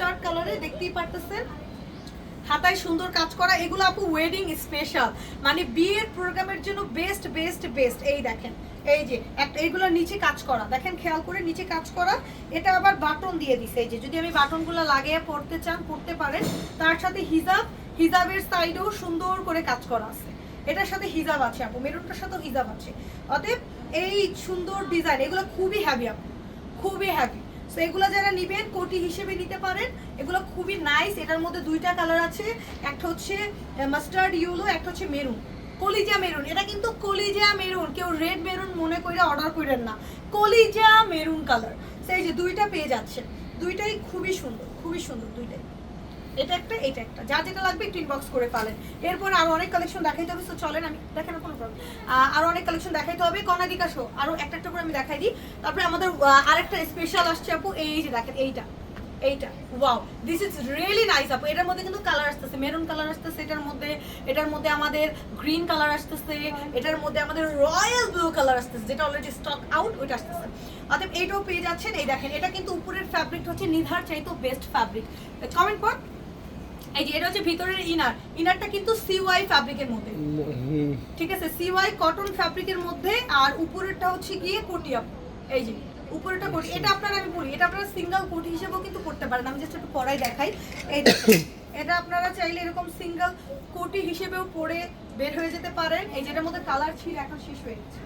Mustard কালারে দেখতেই পারতেছেন। হাতায় সুন্দর কাজ করা, এগুলো আপু ওয়েডিং স্পেশাল মানে বিয়ের প্রোগ্রামের জন্য বেস্ট বেস্ট বেস্ট এই দেখেন, এই যে একটা এইগুলো নিচে কাজ করা। দেখেন, খেয়াল করে নিচে কাজ করা। এটা আবার বাটন দিয়ে দিছে, এই যে, যদি আমি বাটনগুলো লাগিয়ে পড়তে চান, পড়তে পারেন। তার সাথে হিজাব, হিজাবের সাইডেও সুন্দর করে কাজ করা আছে। এটার সাথে হিজাব আছে আপু, মেরুনটার সাথেও হিজাব আছে। অতএব এই সুন্দর ডিজাইন এগুলো খুবই হ্যাভি আপু, খুবই হ্যাভি সো এগুলো যারা নেবেন, কোটি হিসেবে নিতে পারেন। এগুলো খুবই নাইস এটার মধ্যে দুইটা কালার আছে। একটা হচ্ছে মাস্টার্ড ইউলো একটা হচ্ছে মেরুন কলিজা মেরুন এটা কিন্তু কলিজা মেরুন কেউ রেড মেরুন মনে করে অর্ডার করেন না। কলিজা মেরুন কালার সেই যে দুইটা পেয়ে যাচ্ছে দুইটাই খুবই সুন্দর খুবই সুন্দর দুইটাই। এটা একটা এটা একটা। যা যেটা লাগবে একটু ইনবক্স করে পালেন এরপর আরও অনেক কালেকশন দেখাইতে হবে তো চলেন আমি, দেখেন কোনো প্রবলেম আরও অনেক কালেকশন দেখাইতে হবে কনাদিকা শো আরও একটা একটা করে আমি দেখাই দিই। তারপরে আমাদের আরেকটা স্পেশাল আসছে আপু, এই যে দেখেন, এইটা। এইটা। Wow this is really nice আপু। এটার মধ্যে কিন্তু কালার আসতেছে মেরুন কালার আসতেছে এটার মধ্যে এটার মধ্যে আমাদের গ্রিন কালার আসতেছে, এটার মধ্যে আমাদের রয়্যাল ব্লু কালার আসতেছে, যেটা অলরেডি স্টক আউট ওইটা আসতেছে। অতএব এইটাও পেয়ে যাচ্ছেন, এই দেখেন, এটা কিন্তু উপরের ফ্যাব্রিক হচ্ছে নিধার চাইতো বেস্ট ফ্যাব্রিক কমেন্ট পর এই যে এটা হচ্ছে ভিতরের ইনার ইনারটা কিন্তু সিওয়াই ফ্যাব্রিকের মধ্যে। ঠিক আছে? সিওয়াই কটন ফ্যাব্রিকের মধ্যে আর উপরেরটা হচ্ছে গিয়ে কোটিয়াম এই যে উপরেরটা কোটি এটা আপনারা আমি বলি এটা আপনারা সিঙ্গেল কোটি হিসেবেও কিন্তু করতে পারেন। আমি জাস্ট একটু পরাই দেখাই। এই এটা আপনারা চাইলে এরকম সিঙ্গেল কোটি হিসেবেও পরে বের হয়ে যেতে পারেন। এই যেটার মধ্যে কালার ছিল এখন শেষ হয়ে গেছে।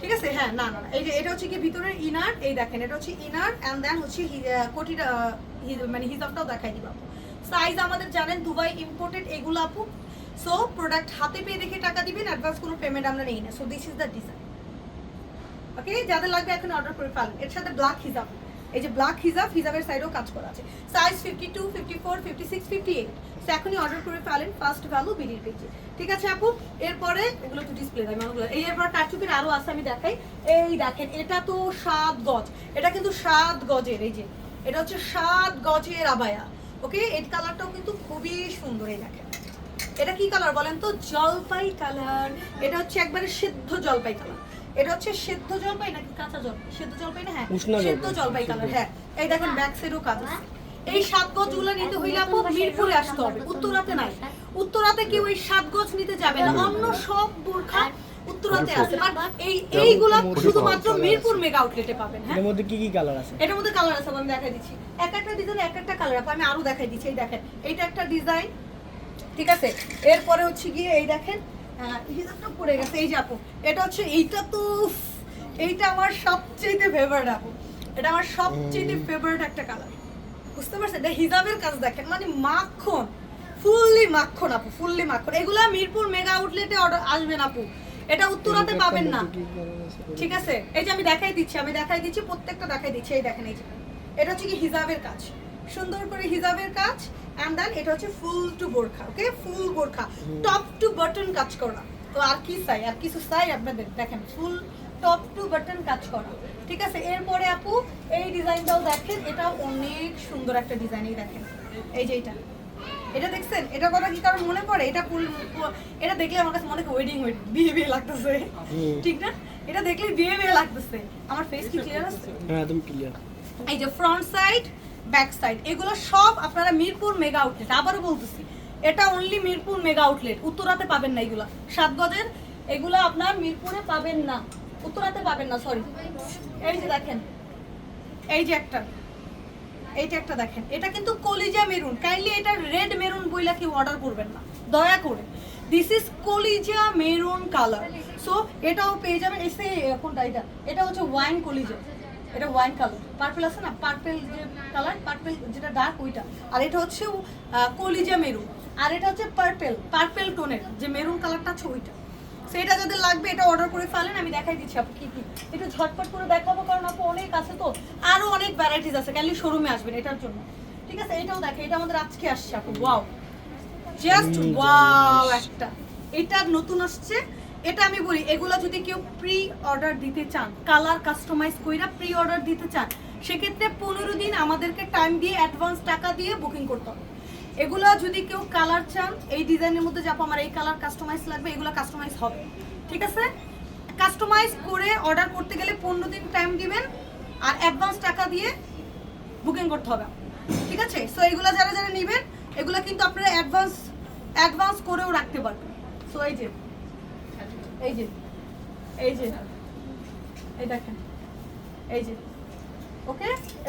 ঠিক আছে? হ্যাঁ না না না। এই যে এটা হচ্ছে কি ভিতরের ইনার এই দেখেন এটা হচ্ছে ইনার অ্যান্ড দেন হচ্ছে কোটিটা মানে হিসাবটাও দেখাই দিব সাইজ আমাদের জানেন দুবাই ইম্পোর্টেড এগুলো আপু। সো প্রোডাক্ট হাতে পেয়ে দেখে টাকা দিবেন অ্যাডভান্স কোনো পেমেন্ট আমরা নেই না। So this is the design okay যাদের লাগবে এখন অর্ডার করে ফেলেন এর সাথে ব্ল্যাক হিজাব এই যে ব্ল্যাক হিজাব হিজাবের সাইডেও কাজ করা আছে। Size fifty two fifty four fifty six fifty eight so এখনই অর্ডার করে ফেলেন ফার্স্ট ভ্যালু বিডির পেজে। ঠিক আছে আপু? এরপরে, এগুলো তো ডিসপ্লে দেয় মানুষগুলো এই এরপর কারচুপির আরও আছে, আমি দেখাই। এই দেখেন, এটা তো সাত গজ। এটা কিন্তু সাত গজের, এই যে। এটা হচ্ছে সাত গজের আবায়া। ওকে এই কালারটাও কিন্তু খুবই সুন্দর এই দেখেন এটা কি কালার বলেন তো? জলপাই কালার এটা হচ্ছে একবারে সিদ্ধ জলপাই কালার এটা হচ্ছে সিদ্ধ জলপাই নাকি কাঁচা জল সিদ্ধ জলপাই না? হ্যাঁ। সিদ্ধ জলপাই কালার হ্যাঁ এই দেখেন ব্যাক সাইডও কাজ এই সাত গজগুলো নিতে হইলে আপু মিরপুরে আসতে হবে। উত্তরাতে নাই। উত্তরাতে কেউ এই সাত গজ নিতে যাবে না। অন্য সব বোরখা উত্তরাতে আছে বাট এই এইগুলা শুধুমাত্র মিরপুর মেগা আউটলেটে পাবেন হ্যাঁ? এর মধ্যে কি কি কালার আছে? এটার মধ্যে কালার আছে আমি দেখাই দিচ্ছি। এক একটা ডিজাইন এক একটা কালার আছে আমি আরও দেখাই দিচ্ছি এই দেখেন। এইটা একটা ডিজাইন ঠিক আছে? এরপরে হচ্ছে গিয়ে এই দেখেন হিজাবটা পড়ে গেছে এই যে আপু এটা হচ্ছে এইটা তো এইটা আমার সবচেয়ে ফেভারিট আপু। এটা আমার সবচেয়ে ফেভারিট একটা কালার বুঝতে পারছেন? এটা হিজাবের কাজ দেখেন মানে মাখন ফুললি মাখন আপু ফুললি মাখন। এগুলা মিরপুর মেগা আউটলেটে অর্ডার আসবেন আপু। এটা উত্তরাতে পাবেন না? ঠিক আছে? এই যে আমি দেখাই দিচ্ছি আমি দেখাই দিচ্ছি প্রত্যেকটা দেখাই দিচ্ছি। এই দেখেন এই যে। এটা হচ্ছে কি হিজাবের কাজ। সুন্দর করে হিজাবের কাজ। এন্ড দেন এটা হচ্ছে ফুল টু বোরখা ওকে ফুল বোরখা। টপ টু বাটন কাজ করা। তো আর কি চাই? আর কিছু চাই আপনাদের? দেখেন ফুল টপ টু বাটন কাজ করা। ঠিক আছে? এরপরে আপু এই ডিজাইনটাও দেখেন এটা অনেক সুন্দর একটা ডিজাইনই দেখেন। এই যে এটা। এটা দেখছেন? এটা কথা কি কারণ মনে পড়ে? এটা ফুল এটা দেখলে আমার কাছে মনে হয় ওয়েডিং বিয়ে বিয়ে লাগতেছে। ঠিক না? এটা দেখলে বিয়ে বিয়ে লাগতেছে। আমার ফেস কি ক্লিয়ার আছে? হ্যাঁ একদম ক্লিয়ার এই যে ফ্রন্ট সাইড ব্যাক সাইড এগুলো সব আপনারা মিরপুর মেগা আউটলেট আবারও বলতেছি এটা অনলি মিরপুর মেগা আউটলেট উত্তরাতে পাবেন না এগুলা। সাত গজের এগুলো আপনার মিরপুরে পাবেন না। উত্তরাতে পাবেন না সরি এই যে দেখেন এই যে একটা। এইটা একটা দেখেন। এটা কিন্তু কলিজা মেরুন। কাইন্ডলি এটা রেড মেরুন বইলা কেউ অর্ডার করবেন না। দয়া করে। দিস ইজ কলিজা মেরুন কালার সো এটাও পেয়ে যাবেন। এসে কোনটা এটা? এটা হচ্ছে ওয়াইন কলিজা। এটা ওয়াইন কালার পার্পল আছে না? পার্পল যে কালার পার্পল যেটা ডার্ক ওইটা। আর এটা হচ্ছে কলিজা মেরুন। আর এটা হচ্ছে পার্পেল পার্পেল টোনের যে মেরুন কালারটা আছে, ওইটা। সেটা যাদের লাগবে এটা অর্ডার করে ফেলেন আমি দেখাই দিচ্ছি আপু কি কি। একটু ঝটপট করে দেখাবো কারণ আপু অনেক আছে তো। আরও অনেক ভ্যারাইটিস আছে কালি শোরুমে আসবেন এটার জন্য। ঠিক আছে? এটাও দেখে এটা আমাদের আজকে আসছে আপু ওয়াও জাস্ট ওয়াও একটা। এটা নতুন আসছে। এটা আমি বলি এগুলো যদি কেউ প্রি অর্ডার দিতে চান কালার কাস্টমাইজ কইরা প্রি অর্ডার দিতে চান সেক্ষেত্রে পনেরো দিন আমাদেরকে টাইম দিয়ে অ্যাডভান্স টাকা দিয়ে বুকিং করতে হবে। এগুলো যদি কেউ কালার চান, এই ডিজাইনের মধ্যে যাব আমার এই কালার কাস্টমাইজ লাগবে, এগুলো কাস্টমাইজ হবে। ঠিক আছে? কাস্টমাইজ করে অর্ডার করতে গেলে পনেরো দিন টাইম দিবেন, আর অ্যাডভান্স টাকা দিয়ে বুকিং করতে হবে। ঠিক আছে? সো এগুলো যারা যারা নেবেন, এগুলো কিন্তু আপনারা অ্যাডভান্স অ্যাডভান্স করেও রাখতে পারবেন। সো এই যে এই যে এই যে, এই দেখেন, এই যে ওকে